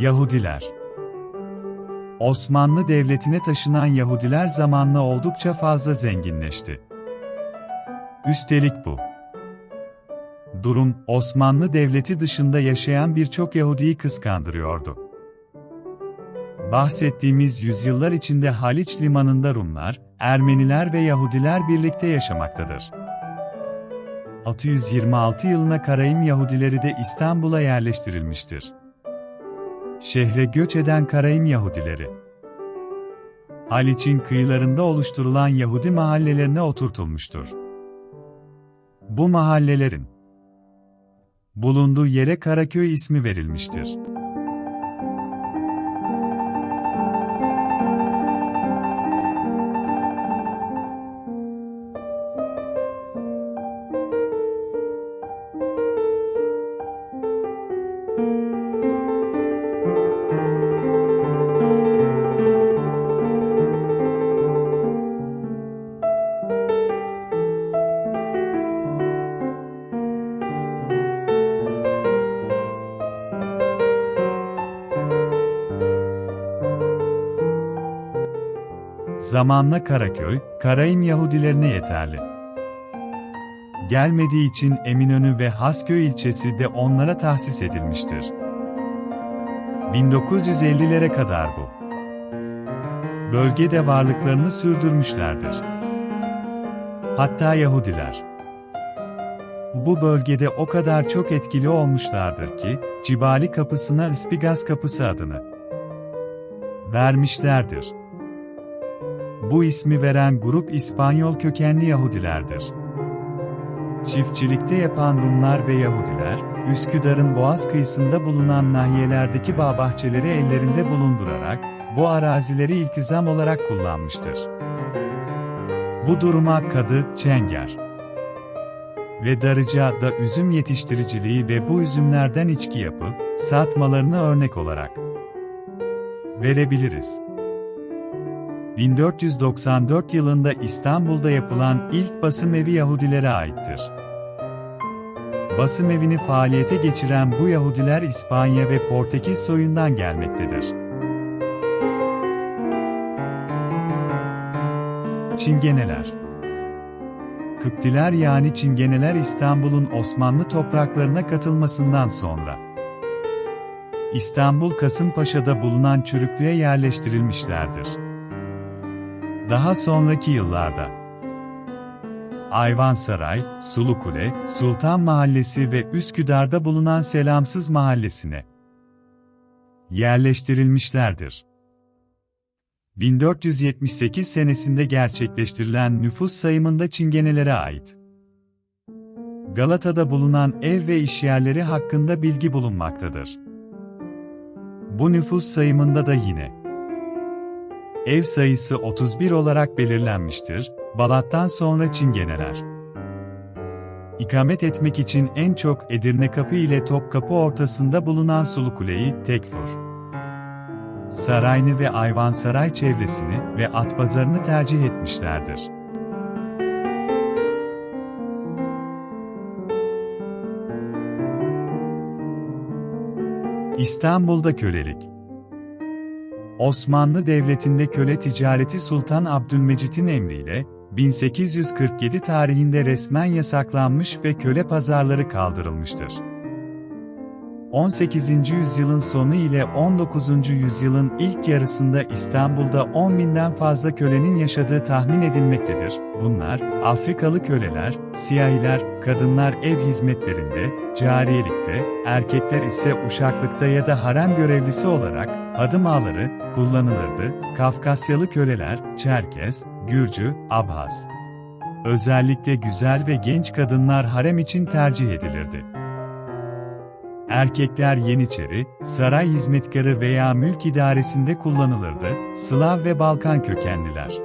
Yahudiler Osmanlı Devleti'ne taşınan Yahudiler zamanla oldukça fazla zenginleşti. Üstelik bu durum, Osmanlı Devleti dışında yaşayan birçok Yahudiyi kıskandırıyordu. Bahsettiğimiz yüzyıllar içinde Haliç limanında Rumlar, Ermeniler ve Yahudiler birlikte yaşamaktadır. 626 yılına Karayim Yahudileri de İstanbul'a yerleştirilmiştir. Şehre göç eden Karayim Yahudileri, Haliç'in kıyılarında oluşturulan Yahudi mahallelerine oturtulmuştur. Bu mahallelerin bulunduğu yere Karaköy ismi verilmiştir. Zamanla Karaköy, Karayim Yahudilerine yeterli. Gelmediği için Eminönü ve Hasköy ilçesi de onlara tahsis edilmiştir. 1950'lere kadar bu bölgede varlıklarını sürdürmüşlerdir. Hatta Yahudiler bu bölgede o kadar çok etkili olmuşlardır ki, Cibali kapısına Ispigas kapısı adını vermişlerdir. Bu ismi veren grup İspanyol kökenli Yahudilerdir. Çiftçilikte yapan Rumlar ve Yahudiler, Üsküdar'ın boğaz kıyısında bulunan nahiyelerdeki bağ bahçeleri ellerinde bulundurarak, bu arazileri iltizam olarak kullanmıştır. Bu duruma Kadı, Çenger ve Darıca da üzüm yetiştiriciliği ve bu üzümlerden içki yapıp, satmalarını örnek olarak verebiliriz. 1494 yılında İstanbul'da yapılan ilk basım evi Yahudilere aittir. Basım evini faaliyete geçiren bu Yahudiler İspanya ve Portekiz soyundan gelmektedir. Çingeneler Kıptiler yani Çingeneler İstanbul'un Osmanlı topraklarına katılmasından sonra İstanbul Kasımpaşa'da bulunan Çürüklü'ye yerleştirilmişlerdir. Daha sonraki yıllarda Ayvansaray, Sulukule, Sultan Mahallesi ve Üsküdar'da bulunan Selamsız Mahallesi'ne yerleştirilmişlerdir. 1478 senesinde gerçekleştirilen nüfus sayımında Çingenelere ait Galata'da bulunan ev ve işyerleri hakkında bilgi bulunmaktadır. Bu nüfus sayımında da yine ev sayısı 31 olarak belirlenmiştir, Balat'tan sonra Çingeneler. İkamet etmek için en çok Edirne Kapı ile Topkapı ortasında bulunan Sulukule'yi, Tekfur, Sarayını ve Ayvansaray çevresini ve Atpazarı'nı tercih etmişlerdir. İstanbul'da kölelik Osmanlı Devleti'nde köle ticareti Sultan Abdülmecit'in emriyle, 1847 tarihinde resmen yasaklanmış ve köle pazarları kaldırılmıştır. 18. yüzyılın sonu ile 19. yüzyılın ilk yarısında İstanbul'da 10 binden fazla kölenin yaşadığı tahmin edilmektedir. Bunlar, Afrikalı köleler, siyahiler, kadınlar ev hizmetlerinde, cariyelikte, erkekler ise uşaklıkta ya da harem görevlisi olarak, adım ağları, kullanılırdı. Kafkasyalı köleler, Çerkez, Gürcü, Abhaz. Özellikle güzel ve genç kadınlar harem için tercih edilirdi. Erkekler Yeniçeri, saray hizmetkarı veya mülk idaresinde kullanılırdı, Slav ve Balkan kökenliler.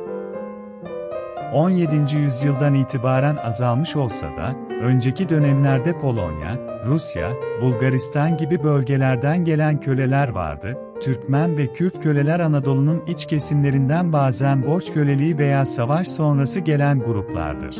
17. yüzyıldan itibaren azalmış olsa da, önceki dönemlerde Polonya, Rusya, Bulgaristan gibi bölgelerden gelen köleler vardı, Türkmen ve Kürt köleler Anadolu'nun iç kesimlerinden bazen borç köleliği veya savaş sonrası gelen gruplardır.